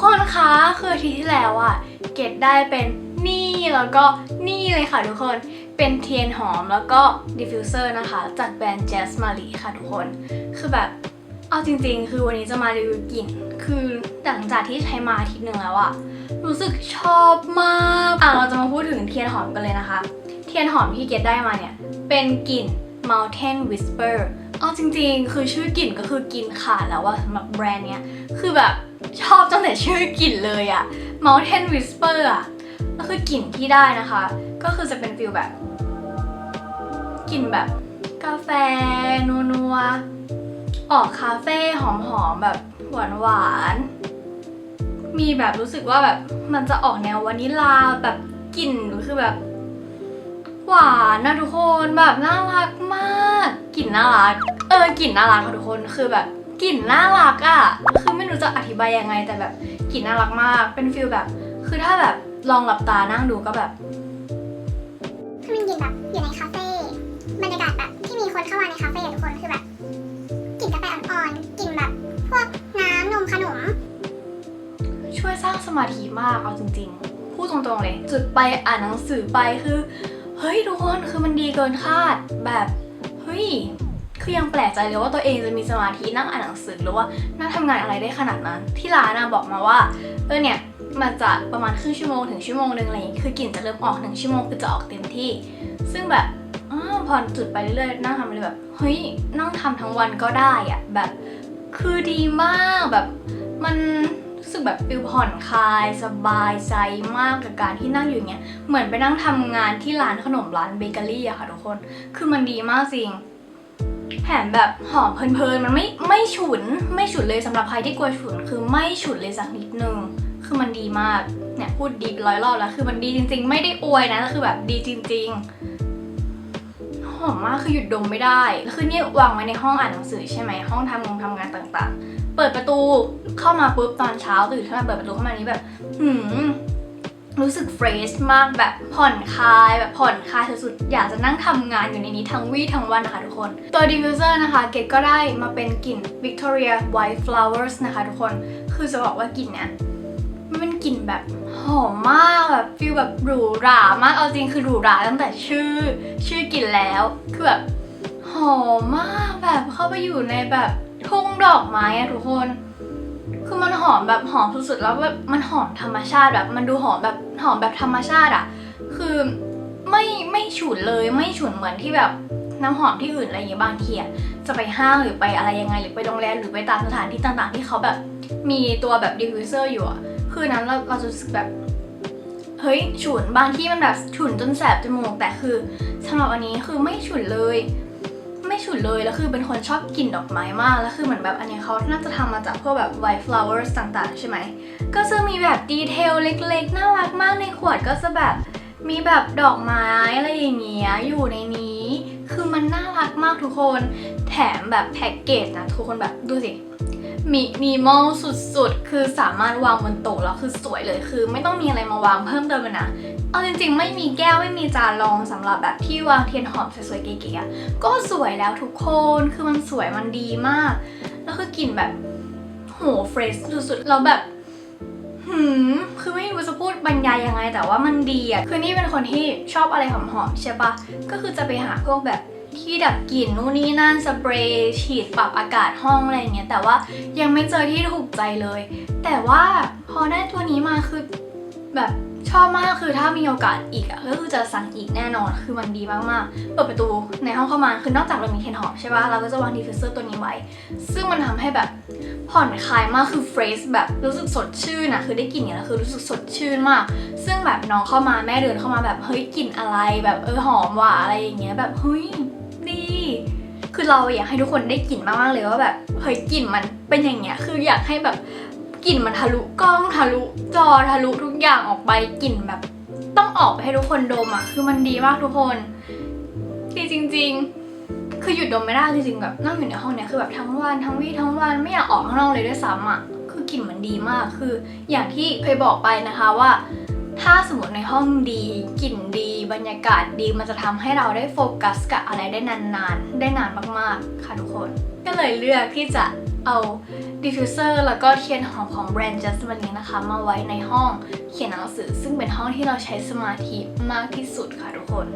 ทุกคนคะคือทิตย์ที่แล้วอะเกดได้เป็นนี่แล้วก็นี่เลยค่ะทุกคนเป็นเทียนหอมแล้วก็ดิฟฟิวเซอร์นะคะ จากแบรนด์ Jazz m a r i ค่ะทุกคน คือแบบเอาจริงๆ คือวันนี้จะมารีวิวกลิ่น คือหลังจากที่ใช้มาอาทิตย์หนึ่งแล้วอะรู้สึกชอบมาก อะเราจะมาพูดถึงเทียนหอมกันเลยนะคะ เทียนหอมที่เกดได้มาเนี่ย เป็นกลิ่น Mountain Whisper เอาจริงๆ คือชื่อกลิ่นก็คือกลิ่นขาดแล้วว่าสำหรับแบรนด์เนี้ย คือแบบ ชอบตั้งแต่ชื่อกลิ่นเลยอะ Mountain Whisper อะแล้วคือกลิ่นที่ได้นะคะ ก็คือจะเป็นฟิลแบบกลิ่นแบบกาแฟนัวๆออกคาเฟ่หอมๆแบบหวานๆมีแบบรู้สึกว่าแบบมันจะออกแนววานิลลาแบบกลิ่นคือแบบ หวานนะทุกคนแบบน่ารักมากกลิ่นน่ารักเออกลิ่นน่ารักค่ะทุกคนคือแบบ กลิ่นน่ารักอะ่ะ คือไม่รู้จะอธิบายยังไงแต่แบบกลิ่นน่ารักมาก เป็นฟิลแบบ คือถ้าแบบลองหลับตานั่งดูก็แบบ คือมันกลิ่นแบบอยู่ในคาเฟ่ บรรยากาศแบบที่มีคนเข้ามาในคาเฟ่อะทุกคนคือแบบกลิ่นกาแฟอ่อนๆ กลิ่นแบบ พวกน้ำนมขนม ช่วยสร้างสมาธิมากเอาจริง ๆ พูดตรงๆเลย จุดไปอ่านหนังสือไปคือ เฮ้ยทุกคนคือมันดีเกินคาดแบบ เฮ้ย คือยังแปลกใจเลยว่าตัวเองจะมีสมาธินั่งอ่านหนังสือหรือว่านั่งทำงานอะไรได้ขนาดนั้น ที่ร้านนะบอกมาว่าเออเนี่ยมันจะประมาณครึ่งชั่วโมงถึงชั่วโมงหนึ่งอะไรอย่างงี้คือกลิ่นจะเริ่มออกหนึ่งชั่วโมงคือจะออกเต็มที่ ซึ่งแบบอาวพอจุดไปเรื่อยๆนั่งทำเลยแบบเฮ้ยนั่งทำทั้งวันก็ได้อะแบบคือดีมากแบบมันรู้สึกแบบฟิลผ่อนคลายสบายใจมากกับการที่นั่งอยู่อย่างเงี้ยเหมือนไปนั่งทำงานที่ร้านขนมร้านเบเกอรี่อะค่ะทุกคน คือมันดีมากจริง ถมแบบหอมเพลินๆ มันไม่ไม่ฉุน ไม่ฉุนเลยสำหรับใครที่กลัวฉุน คือไม่ฉุนเลยสักนิดนึง คือมันดีมาก เนี่ยพูดดีเป็นร้อยรอบแล้ว คือมันดีจริง ๆ ไม่ได้อวยนะแต่คือแบบดีจริง ๆ หอมมากคือหยุดดมไม่ได้แล้วคือเนี่ยวางไว้ในห้องอ่านหนังสือใช่ไหมห้องทำงงทำงานต่างๆ เปิดประตูเข้ามาปุ๊บตอนเช้าตื่นขึ้นมาเปิดประตูเข้ามานี้แบบหืม รู้สึกเฟรชมากแบบผ่อนคลายแบบผ่อนคลายสุดๆ อยากจะนั่งทำงานอยู่ในนี้ทั้งวี่ทั้งวันนะคะทุกคน ตัวดิฟฟิวเซอร์นะคะ เกดก็ได้มาเป็นกลิ่น Victoria White Flowers นะคะทุกคน คือจะบอกว่ากลิ่นเนี้ยมันเป็นกลิ่นแบบหอมมากแบบฟีลแบบหรูหรามากเอาจริงคือหรูหราตั้งแต่ชื่อ ชื่อกลิ่นแล้วคือแบบหอมมากแบบเข้าไปอยู่ในแบบทุ่งดอกไม้อะทุกคน คือมันหอมแบบหอมสุดๆแล้วแบบมันหอมธรรมชาติแบบมันดูหอมแบบ หอมแบบธรรมชาติอะคือไม่ไม่ฉุนเลยไม่ฉุนเหมือนที่แบบน้ำหอมที่อื่นอะไรอย่างเงี้ยบางทีอะจะไปห้างหรือไปอะไรยังไงหรือไปโรงแรมหรือไปตามสถานที่ต่างๆ ที่เขาแบบมีตัวแบบดิฟฟิวเซอร์อยู่อะคือนั้นเราเราจะรู้สึกแบบเฮ้ยฉุนบางที่มันแบบฉุนจนแสบจมูกแต่คือสำหรับอันนี้คือไม่ฉุนเลย ฉุนเลยแล้วคือเป็นคนชอบกลิ่นดอกไม้มาก แล้วคือเหมือนแบบอันนี้เขาน่าจะทำมาจากพวกแบบ white flowers ต่างๆ ใช่ไหม ก็จะมีแบบดีเทลเล็กๆ น่ารักมากในขวดก็จะแบบมีแบบดอกไม้อะไรอย่างเงี้ยอยู่ในนี้ คือมันน่ารักมากทุกคน แถมแบบแพ็กเกจนะทุกคนแบบดูสิ มินิมอลสุดๆ คือสามารถวางบนโต๊ะแล้วคือสวยเลยคือ ไม่ต้องมีอะไรมาวางเพิ่มเติมนะเอาจริงๆ ไม่มีแก้วไม่มีจานรองสำหรับแบบที่วางเทียนหอมสวยๆเก๋ๆก็สวยแล้วทุกคนคือมันสวยมันดีมาก แล้วคือกลิ่นแบบโหเฟรชสุดๆแล้วแบบหืมคือไม่รู้จะพูดบรรยายยังไงแต่ว่ามันดีอะคือนี่เป็นคนที่ชอบอะไรหอมๆใช่ปะก็คือจะไปหาพวกแบบ ที่ดับกลิ่นนู่นนี่นั่นสเปรย์ฉีดปรับอากาศห้องอะไรอย่างเงี้ยแต่ว่ายังไม่เจอที่ถูกใจเลย แต่ว่าพอได้ตัวนี้มาคือแบบชอบมากคือถ้ามีโอกาสอีกอะก็คือจะสั่งอีกแน่นอนคือมันดีมากๆ เปิดประตูในห้องเข้ามาคือนอกจากเรามีเทนหอมใช่ปะเราก็จะวางดิฟฟิวเซอร์ตัวนี้ไว้ ซึ่งมันทำให้แบบผ่อนคลายมากคือเฟรชแบบรู้สึกสดชื่นอะคือได้กลิ่นเนี่ยแล้วคือรู้สึกสดชื่นมาก ซึ่งแบบน้องเข้ามาแม่เดินเข้ามาแบบเฮ้ยกลิ่นอะไรแบบเออหอมว่ะอะไรอย่างเงี้ยแบบเฮ้ย คือเราอยากให้ทุกคนได้กลิ่นมากๆเลยว่าแบบเฮ้ยกลิ่นมันเป็นอย่างเงี้ยคืออยากให้แบบกลิ่นมันทะลุกล้องทะลุจอทะลุทุกอย่างออกไปกลิ่นแบบ ต้องออกไปให้ทุกคนดมอะคือมันดีมากทุกคนดีจริง ๆ คือหยุดดมไม่ได้จริงๆแบบนั่งอยู่ในห้องเนี้ยคือแบบทั้งวันทั้งวี่ทั้งวันไม่อยากออกข้างนอกเลยด้วยซ้ำอะคือกลิ่นมันดีมากคืออย่างที่เคยบอกไปนะคะว่า ถ้าสมมติในห้องดีกลิ่นดี บรรยากาศดีมันจะทำให้เราได้โฟกัสกับอะไรได้นานๆ ได้นานมากๆ ค่ะทุกคน ก็เลยเลือกที่จะเอาดิฟฟิวเซอร์แล้วก็เทียนหอมของแบรนด์ Just Vanilla นะคะ มาไว้ในห้องเขียนหนังสือ ซึ่งเป็นห้องที่เราใช้สมาธิมากที่สุดค่ะทุกคน